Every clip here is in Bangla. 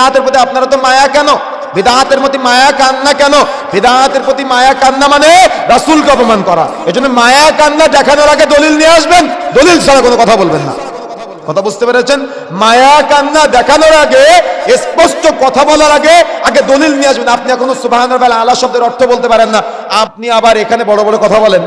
বিদাহাতের প্রতি আপনারা তো মায়া কেন? বিদাহাতের প্রতি মায়া কান্না কেন? বিদাহাতের প্রতি মায়া কান্না মানে রাসূলকে অপমান করা। এজন্য মায়া কান্না দেখানোর আগে দলিল নিয়ে আসবেন। দলিল ছাড়া কোনো কথা বলবেন না। কথা বুঝতে পেরেছেন? মায়া কান্না দেখানোর আগে, স্পষ্ট কথা বলার আগে আগে দলিল নিয়ে আসবেন। আপনি এখনও সুবহানার বেলা আলা শব্দের অর্থ বলতে পারেন না। আপনি আবার এখানে বড় বড় কথা বলেন।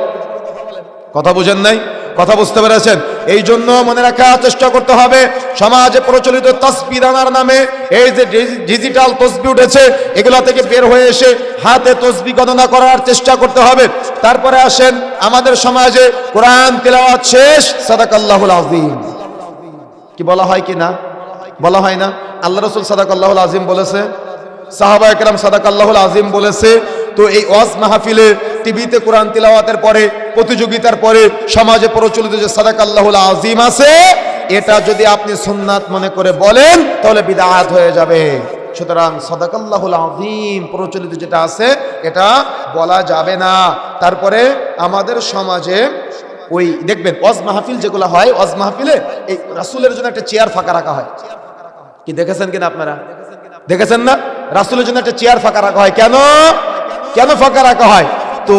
কথা বুঝেন নাই? কথা বুঝতে পেরেছেন? এই জন্য মনে রাখার চেষ্টা করতে হবে, সমাজে প্রচলিত তসবি দানার নামে এই যে ডিজিটাল তসবি উঠেছে, এগুলা থেকে বের হয়ে এসে হাতে তসবি গণনা করার চেষ্টা করতে হবে। তারপরে আসেন, আমাদের সমাজে কোরআন তেলাওয়াত শেষ। সাদাকাল্লাহুল আজিম কি বলা হয় কি না? বলা হয় না? আল্লাহ রসুল সাদাক আল্লাহুল আজিম বলেছে সাহাবা একরাম সাদাক আল্লাহুল আজিম বলেছে, তো এই ওয়াজ মাহফিলে টিভিতে কোরআন তিলাওয়াতের পরে, প্রতিযোগিতার পরে, সমাজে প্রচলিত যে সাদাক আল্লাহুল আজিম আছে, এটা যদি আপনি সুন্নাত মনে করে বলেন, তাহলে বিদাত হয়ে যাবে। সুতরাং সদাকাল্লাহুল আজিম প্রচলিত যেটা আছে, এটা বলা যাবে না। তারপরে আমাদের সমাজে ওই, দেখবেন, ওয়াজ মাহফিল যেগুলো হয়, ওয়াজ মাহফিলে এই রাসূলের জন্য একটা চেয়ার ফাঁকা রাখা হয়। কি দেখেছেন কিনা আপনারা? দেখেছেন না রাসূলের জন্য একটা চেয়ার ফাঁকা রাখা হয়। কেন? কেন ফাঁকা রাখা হয়? তো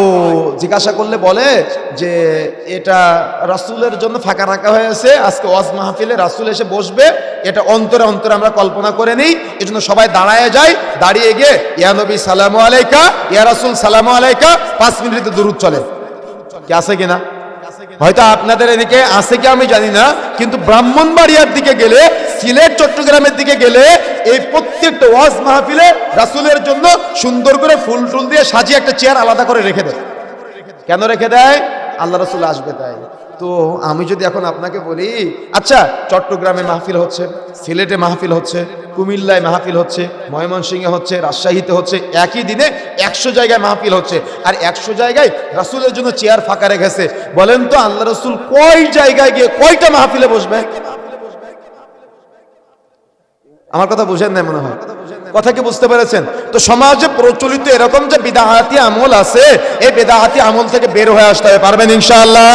জিজ্ঞাসা করলে বলে যে, এটা রাসূলের জন্য ফাঁকা রাখা হয়েছে, আজকে ওয়াজ মাহফিলে রাসুল এসে বসবে, এটা অন্তরে অন্তরে আমরা কল্পনা করে নিই, এজন্য সবাই দাঁড়ায় যায়, দাঁড়িয়ে গিয়ে, ইয়া নবী, সালামু আলাইকা, ইয়া রাসূল, সালামু আলাইকা পাঁচ মিনিটে দূরত চলে। কি আছে কিনা হয়তো আপনাদের এদিকে আছে কি আমি জানি না, কিন্তু ব্রাহ্মণবাড়িয়ার দিকে গেলে সিলেট চট্টগ্রামের দিকে গেলে এই প্রত্যেকটা ওয়াজ মাহফিলে রাসূলের জন্য সুন্দর করে ফুল টুল দিয়ে সাজিয়ে একটা চেয়ার আলাদা করে রেখে দেয়। কেন রেখে দেয়? আল্লাহ রসুল আসবে তাই। তো আমি যদি এখন আপনাকে বলি আচ্ছা চট্টগ্রামে মাহফিল হচ্ছে, সিলেটে মাহফিল হচ্ছে, কুমিল্লায় মাহফিল হচ্ছে, ময়মনসিংহে হচ্ছে, রাজশাহীতে হচ্ছে, একই দিনে একশো জায়গায় মাহফিল হচ্ছে। আর একশো জায়গায় রাসূলের জন্য চেয়ার ফাঁকা রেখেছে। বলেন তো, আল্লাহ রসুল কয় জায়গায় গিয়ে কয়টা মাহফিলে বসবে? আমার কথা বুঝেন না মনে হয়। কথা কি বুঝতে পেরেছেন? তো সমাজে প্রচলিত এরকম যে বেদাহাতি আমল আছে, এই বেদাহাতি আমল থেকে বের হয়ে আসতে হবে, পারবেন ইনশাআল্লাহ?